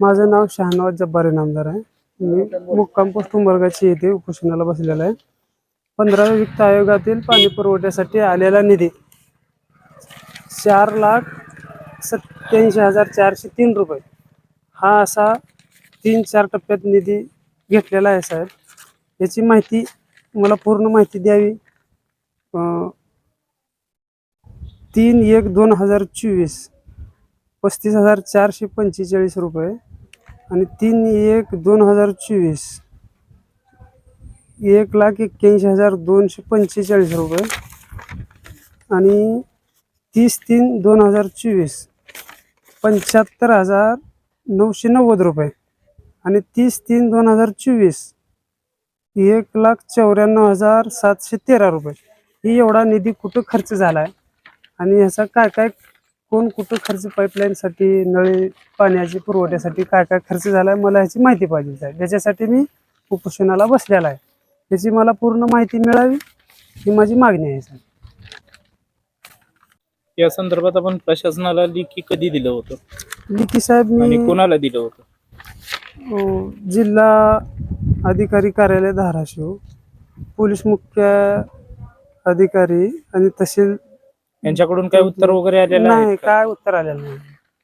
माझं नाव शहानवाज जब्बार इनामदार आहे. मी मुक्काम पोस्ट येथे उपोषणाला बसलेला आहे. पंधराव्या वित्त आयोगातील पाणी पुरवठ्यासाठी आलेला निधी चार लाख सत्याऐंशी हजार चारशे तीन रुपये. हा असा तीन चार टप्प्यात निधी घेतलेला आहे साहेब. याची माहिती मला पूर्ण माहिती द्यावी? तीन एक दोन हजार चोवीस पस्तीस हजार चारशे पंचेचाळीस रुपये. आणि तीन एक दोन हजार चोवीस. एक लाख एक्क्याऐंशी हजार दोनशे पंचेचाळीस रुपये. आणि तीस तीन दोन हजार चोवीस. पंच्याहत्तर हजार नऊशे नव्वद रुपये. आणि तीस तीन दोन हजार चोवीस. एक लाख चौऱ्याण्णव हजार सातशे तेरा रुपये. ही एवढा निधी कुठं खर्च झाला आहे आणि ह्याचा काय काय कोण कुठं खर्च पाईपलाईनसाठी नळी पाण्याची पुरवठ्यासाठी काय काय खर्च झाला आहे मला ह्याची माहिती पाहिजे साहेब त्याच्यासाठी मी उपोषणाला बसलेला आहे. त्याची मला पूर्ण माहिती मिळावी ही माझी मागणी आहे साहेब. या संदर्भात आपण प्रशासनाला लेखी कधी दिलं होतं? लिखी साहेब आणि मी कोणाला दिलं होतं? अ, जिल्हा अधिकारी कार्यालय धाराशिव पोलीस मुख्य अधिकारी आणि तहसील यांच्याकडून काय उत्तर वगैरे आलेलं आहे नाही का? काय उत्तर आलेलं नाही.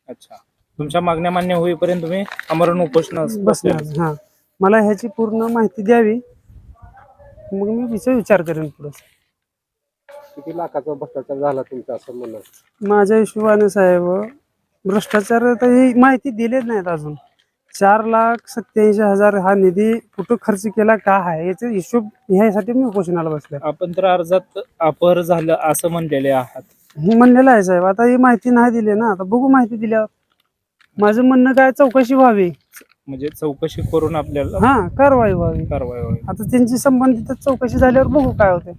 अच्छा. तुमच्या मागण्या मान्य होईपर्यंत तुम्ही आमरण उपोषण बसणार हा. मला ह्याची पूर्ण माहिती द्यावी. मग मी विचार विचार करेन पुढे. किती लाखाचा भ्रष्टाचार झाला तुमचा असं म्हणणं? आहे? माझ्या हिशोबाने साहेब भ्रष्टाचार तर ही माहिती दिलेच नाहीत अजून. चार लाख सत्याऐंशी हजार हा निधी कुठं खर्च केला का आहे? याचा हिशोब ह्यासाठी मी उपोषणाला बसलोय. आपण तर अर्जात अपहर झालं असं म्हणलेले आहात. हे म्हणलेलं आहे साहेब. आता ही माहिती नाही दिली ना. आता बघू माहिती दिल्यावर. माझं म्हणणं काय चौकशी व्हावी. म्हणजे चौकशी करून आपल्याला हा कारवाई व्हावी. कारवाई व्हावी. आता त्यांची संबंधित चौकशी झाल्यावर बघू काय होते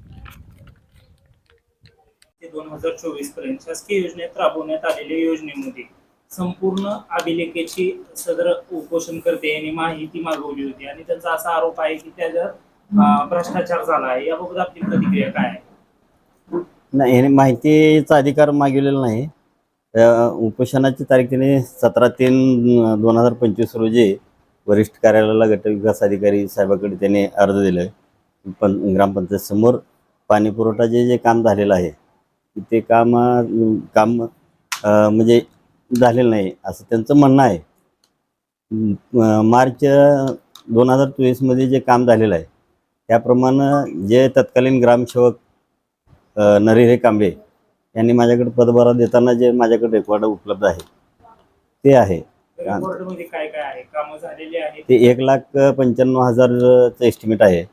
दोन हजार चोवीसपर्यंत शासकीय योजनेत राबवण्यात आलेल्या योजनेमध्ये संपूर्ण अभिलेखेची सदर उपोषण करते यांनी माहिती मागवली होती. आणि त्यांचा असा आरोप आहे की त्याच्यावर भ्रष्टाचार झाला आहे. याबाबत आपली प्रतिक्रिया काय आहे? नाही याने माहितीचा अधिकार मागवलेला नाही. उपोषणाची तारीख त्याने सतरा तीन दोन हजार पंचवीस रोजी वरिष्ठ कार्यालयाला गट विकास अधिकारी साहेबाकडे त्याने अर्ज दिला पण ग्रामपंचायत समोर पाणी पुरवठाचे जे काम झालेलं आहे ते काम काम म्हणजे झालेलं नाही. असं त्यांचं म्हणणं आहे. मार्च दोन हजार चोवीसमध्ये जे काम झालेलं आहे त्याप्रमाणे जे तत्कालीन ग्रामसेवक अ, नरहरी कांबळे यांनी माझ्याकडे पदभार देताना जे माझ्याकडे रेकॉर्ड उपलब्ध आहे ते आहे. ते एक लाख पंच्याण्णव हजारचं एस्टिमेट आहे.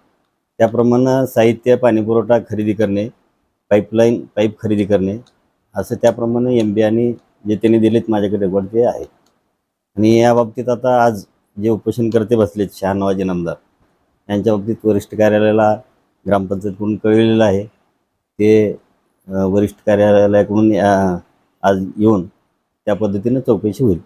त्याप्रमाणे साहित्य पाणीपुरवठा खरेदी करणे पाईपलाईन पाईप खरेदी करणे असं त्याप्रमाणे एम बी आणि जे त्यांनी दिलेत माझ्याकडे रेकॉर्ड ते आहे. आणि या बाबतीत आता आज जे उपोषणकर्ते बसलेत शहानवाजी नामदार यांच्या बाबतीत वरिष्ठ कार्यालयाला ग्रामपंचायतकडून कळलेलं आहे. ते वरिष्ठ कार्यालयाकडून आज येऊन त्या पद्धतीनं चौकशी होईल.